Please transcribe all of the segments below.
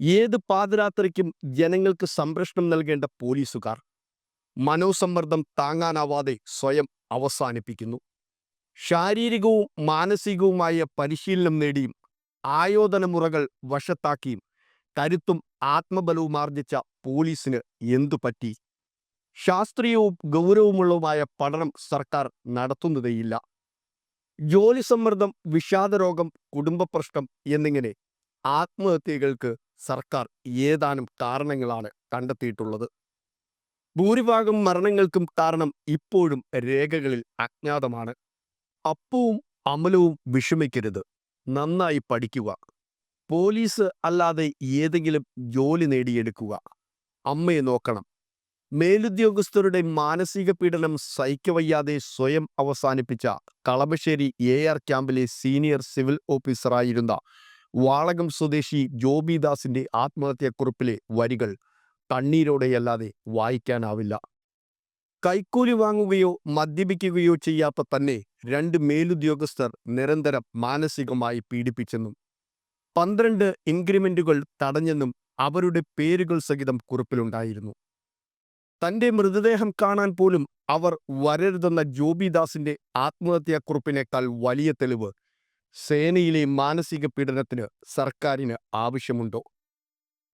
ഏത് പാതിരാത്രിക്കും ജനങ്ങൾക്ക് സംരക്ഷണം നൽകേണ്ട പോലീസുകാർ മനോസമ്മർദ്ദം താങ്ങാനാവാതെ സ്വയം അവസാനിപ്പിക്കുന്നു. ശാരീരികവും മാനസികവുമായ പരിശീലനം നേടിയും ആയോധനമുറകൾ വശത്താക്കിയും കരുത്തും ആത്മബലവും ആർജിച്ച പോലീസിന് എന്തു പറ്റി? ശാസ്ത്രീയവും ഗൗരവമുള്ളതുമായ പഠനം സർക്കാർ നടത്തുന്നതേയില്ല. ജോലി സമ്മർദ്ദം വിഷാദരോഗം കുടുംബപ്രശ്നം എന്നിങ്ങനെ ആത്മഹത്യകൾക്ക് സർക്കാർ ഏതാനും കാരണങ്ങളാണ് കണ്ടെത്തിയിട്ടുള്ളത്. ഭൂരിഭാഗം മരണങ്ങൾക്കും കാരണം ഇപ്പോഴും രേഖകളിൽ അജ്ഞാതമാണ്. അപ്പവും അമലവും വിഷമിക്കരുത്. നന്നായി പഠിക്കുക. പോലീസ് അല്ലാതെ ഏതെങ്കിലും ജോലി നേടിയെടുക്കുക. അമ്മയെ നോക്കണം. മേലുദ്യോഗസ്ഥരുടെ മാനസിക പീഡനം സഹിക്കവയ്യാതെ സ്വയം അവസാനിപ്പിച്ച കളമശ്ശേരി എ ആർ ക്യാമ്പിലെ സീനിയർ സിവിൽ ഓഫീസറായിരുന്ന വാളകം സ്വദേശി ജോബിദാസിന്റെ ആത്മഹത്യാക്കുറിപ്പിലെ വരികൾ കണ്ണീരോടെയല്ലാതെ വായിക്കാനാവില്ല. കൈക്കൂലി വാങ്ങുകയോ മദ്യപിക്കുകയോ ചെയ്യാത്ത തന്നെ രണ്ട് മേലുദ്യോഗസ്ഥർ നിരന്തരം മാനസികമായി പീഡിപ്പിച്ചെന്നും പന്ത്രണ്ട് ഇൻക്രിമെന്റുകൾ തടഞ്ഞെന്നും അവരുടെ പേരുകൾ സഹിതം കുറിപ്പിലുണ്ടായിരുന്നു. തന്റെ മൃതദേഹം കാണാൻ പോലും അവർ വരരുതെന്ന ജോബിദാസിന്റെ ആത്മഹത്യാക്കുറിപ്പിനേക്കാൾ വലിയ തെളിവ് സേനയിലെ മാനസിക പീഡനത്തിന് സർക്കാരിന് ആവശ്യമുണ്ടോ?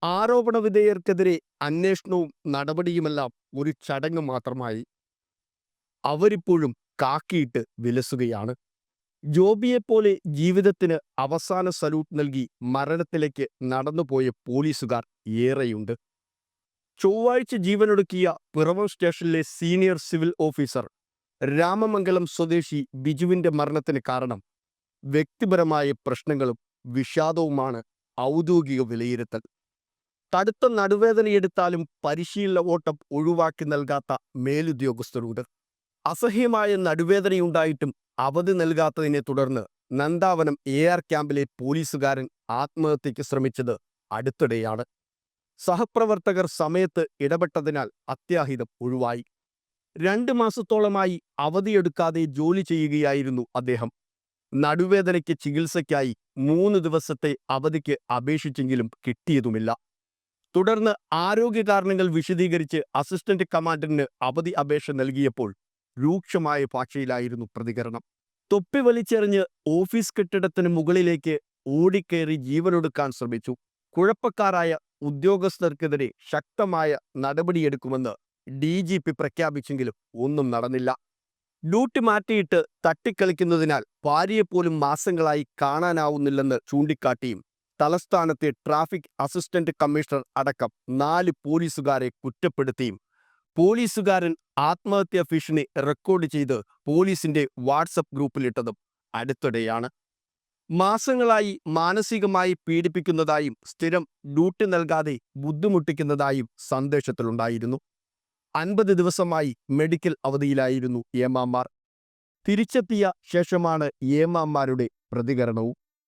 ആരോപണ വിധേയർക്കെതിരെ അന്വേഷണവും നടപടിയുമെല്ലാം ഒരു ചടങ്ങ് മാത്രമായി അവരിപ്പോഴും കാക്കിയിട്ട് വിലസുകയാണ്. ജോബിയെപ്പോലെ ജീവിതത്തിന് അവസാന സല്യൂട്ട് നൽകി മരണത്തിലേക്ക് നടന്നുപോയ പോലീസുകാർ ഏറെയുണ്ട്. ചൊവ്വാഴ്ച ജീവനൊടുക്കിയ പിറവം സ്റ്റേഷനിലെ സീനിയർ സിവിൽ ഓഫീസർ രാമമംഗലം സ്വദേശി ബിജുവിന്റെ മരണത്തിന് കാരണം വ്യക്തിപരമായ പ്രശ്നങ്ങളും വിഷാദവുമാണ് ഔദ്യോഗിക വിലയിരുത്തൽ. കടുത്ത നടുവേദനയെടുത്താലും പരിശീലന ഓട്ടം ഒഴിവാക്കി നൽകാത്ത മേലുദ്യോഗസ്ഥരുണ്ട്. അസഹ്യമായ നടുവേദനയുണ്ടായിട്ടും അവധി നൽകാത്തതിനെ തുടർന്ന് നന്ദാവനം എ ആർ ക്യാമ്പിലെ പോലീസുകാരൻ ആത്മഹത്യയ്ക്ക് ശ്രമിച്ചത് അടുത്തിടെയാണ്. സഹപ്രവർത്തകർ സമയത്ത് ഇടപെട്ടതിനാൽ അത്യാഹിതം ഒഴിവായി. രണ്ട് മാസത്തോളമായി അവധിയെടുക്കാതെ ജോലി ചെയ്യുകയായിരുന്നു അദ്ദേഹം. നടുവേദനയ്ക്ക് ചികിത്സയ്ക്കായി മൂന്ന് ദിവസത്തെ അവധിക്ക് അപേക്ഷിച്ചെങ്കിലും കിട്ടിയതുമില്ല. തുടർന്ന് ആരോഗ്യ കാരണങ്ങൾ വിശദീകരിച്ച് അസിസ്റ്റന്റ് കമാൻഡന്റിന് അവധി അപേക്ഷ നൽകിയപ്പോൾ രൂക്ഷമായ ഭാഷയിലായിരുന്നു പ്രതികരണം. തൊപ്പി വലിച്ചെറിഞ്ഞ് ഓഫീസ് കെട്ടിടത്തിന് മുകളിലേക്ക് ഓടിക്കയറി ജീവനൊടുക്കാൻ ശ്രമിച്ചു. കുഴപ്പക്കാരായ ഉദ്യോഗസ്ഥർക്കെതിരെ ശക്തമായ നടപടിയെടുക്കുമെന്ന് ഡി ജി പി പ്രഖ്യാപിച്ചെങ്കിലും ഒന്നും നടന്നില്ല. ഡ്യൂട്ടി മാറ്റിയിട്ട് തട്ടിക്കളിക്കുന്നതിനാൽ ഭാര്യയെപ്പോലും മാസങ്ങളായി കാണാനാവുന്നില്ലെന്ന് ചൂണ്ടിക്കാട്ടിയും തലസ്ഥാനത്തെ ട്രാഫിക് അസിസ്റ്റന്റ് കമ്മീഷണർ അടക്കം നാല് പോലീസുകാരെ കുറ്റപ്പെടുത്തിയും പോലീസുകാരൻ ആത്മഹത്യാ ഭീഷണി റെക്കോർഡ് ചെയ്ത് പോലീസിന്റെ വാട്സപ്പ് ഗ്രൂപ്പിലിട്ടതും അടുത്തിടെയാണ്. മാസങ്ങളായി മാനസികമായി പീഡിപ്പിക്കുന്നതായും സ്ഥിരം ഡ്യൂട്ടി നൽകാതെ ബുദ്ധിമുട്ടിക്കുന്നതായും സന്ദേശത്തിലുണ്ടായിരുന്നു. അൻപത് ദിവസമായി മെഡിക്കൽ അവധിയിലായിരുന്നു ഏമാമാർ തിരിച്ചെത്തിയ ശേഷമാണ് ഏമാമാരുടെ പ്രതികരണവും.